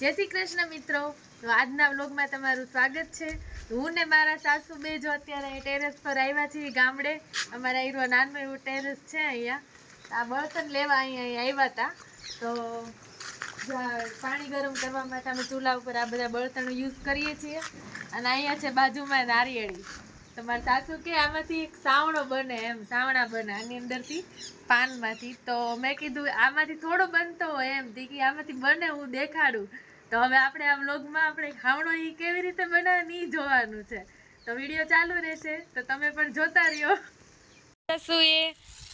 જય શ્રી કૃષ્ણ મિત્રો. તો આજના વ્લોગમાં તમારું સ્વાગત છે. હું ને મારા સાસુ બે જો અત્યારે ટેરેસ પર આવ્યા છીએ ગામડે. અમારા એરો નાનું એવું ટેરેસ છે અહીંયા. આ બળતણ લેવા અહીંયા આવ્યા હતા. તો પાણી ગરમ કરવા માટે અમે ચૂલા ઉપર આ બધા બળતણો યુઝ કરીએ છીએ. અને અહીંયા છે બાજુમાં નારિયેળી. તો મારા સાસુ કે આમાંથી એક સાવણો બને એમ, સાવણા બને આની અંદરથી, પાનમાંથી. તો મેં કીધું, આમાંથી થોડો બનતો હોય એમ. તી આમાંથી બને, હું દેખાડું. તો હવે આપણે આ વ્લોગમાં આપણે ખાવણો એ કેવી રીતે બનાવે એ જોવાનું છે. તો વીડિયો ચાલુ રહેશે, તો તમે પણ જોતા રહ્યો. સાસુએ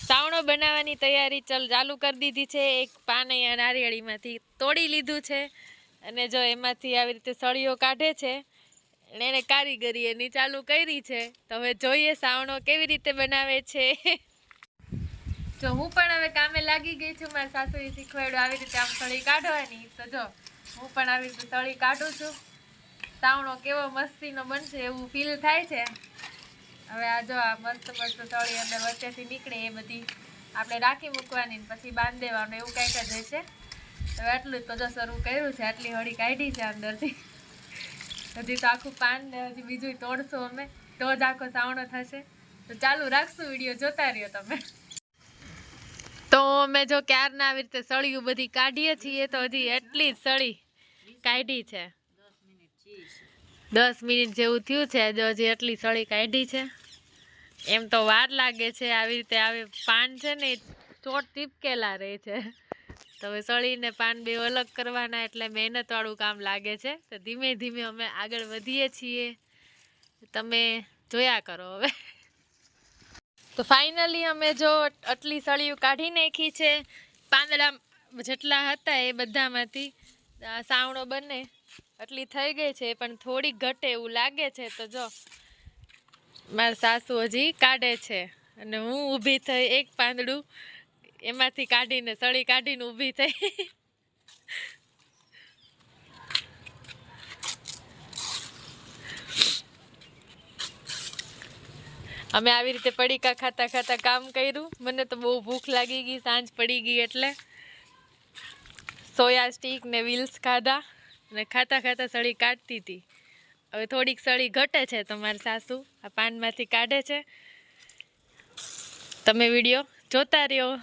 સાવણો બનાવવાની તૈયારી ચલ ચાલુ કરી દીધી છે. એક પાન અહીંયા નારિયેળીમાંથી તોડી લીધું છે. અને જો એમાંથી આવી રીતે સળીઓ કાઢે છે એને કારીગરી એની ચાલુ કરી છે. તો હવે જોઈએ સાવણો કેવી રીતે બનાવે છે. જો હું પણ હવે કામે લાગી ગઈ છું. મારા સાસુએ શીખવાડ્યું આવી રીતે આમ સળી કાઢવાની. તો જો, હું પણ આવી રીતે સળી કાઢું છું. સાવણો કેવો મસ્તીનો બનશે એવું ફીલ થાય છે. હવે આ જો આ મસ્ત મસ્ત સળી અંદર વચ્ચેથી નીકળે એ બધી. આપણે રાખી મૂકવાની પછી બાંધ દેવાનું, એવું કંઈક જ હશે હવે આટલું જ તો જો શરૂ કર્યું છે. આટલી હળી કાઢી છે અંદરથી. હજી તો આખું પાન ને હજી બીજું તોડશું અમે. તો જ આખો સાવણો થશે. તો ચાલુ રાખશું વીડિયો, જોતા રહ્યો તમે. તો અમે જો ક્યારના આવી રીતે સળિયું બધી કાઢીએ છીએ, તો હજી એટલી જ સળી કાઢી છે. દસ મિનિટ જેવું થયું છે જો હજી એટલી સળી કાઢી છે. એમ તો વાર લાગે છે, આવી રીતે આવી પાન છે ને ચોટ ટીપકેલા રહે છે. તો હવે સળીને પાન બે અલગ કરવાના એટલે મહેનતવાળું કામ લાગે છે. તો ધીમે ધીમે અમે આગળ વધીએ છીએ. તમે જોયા કરો હવે. તો ફાઇનલી અમે જો આટલી સળીઓ કાઢી નાખી છે. પાંદડા જેટલા હતા એ બધામાંથી સાવણો બને આટલી થઈ ગઈ છે, પણ થોડી ઘટે એવું લાગે છે. તો જો મારા સાસુ હજી કાઢે છે અને હું ઊભી થઈ એક પાંદડું એમાંથી કાઢીને સળી કાઢીને ઊભી થઈ. અમે આવી રીતે પડીકા ખાતા ખાતા કામ કર્યું. મને તો બહુ ભૂખ લાગી ગઈ, સાંજ પડી ગઈ એટલે. સોયા સ્ટીક ને વ્હીલ્સ ખાધા અને ખાતા ખાતા સળી કાઢતી હતી. હવે થોડીક સળી ઘટે છે તમારી સાસુ, આ પાનમાંથી કાઢે છે. તમે વીડિયો જોતા રહ્યો.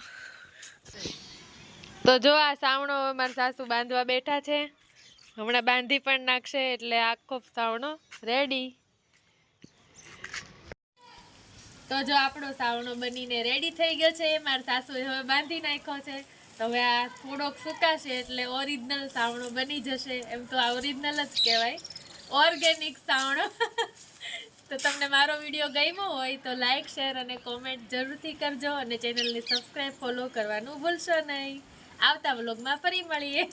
તો જો આ સાવણો મારા સાસુ બાંધવા બેઠા છે. હમણાં બાંધી પણ નાખશે એટલે આખો સાવણો રેડી તો જો આપણો સાવણો બનીને રેડી થઈ ગયો છે. મારા સાસુએ હવે બાંધી નાખ્યો છે. તો હવે આ થોડોક સુકાશે એટલે ઓરિજિનલ સાવણો બની જશે. એમ તો આ ઓરિજિનલ જ કહેવાય. ઓર્ગેનિક સાવણો. તો તમને મારો વીડિયો ગમ્યો હોય તો લાઇક શેર અને કોમેન્ટ જરૂરથી કરજો અને ચેનલને સબસ્ક્રાઈબ ફોલો કરવાનું ભૂલશો નહીં. આવતા વ્લોગમાં ફરી મળીએ.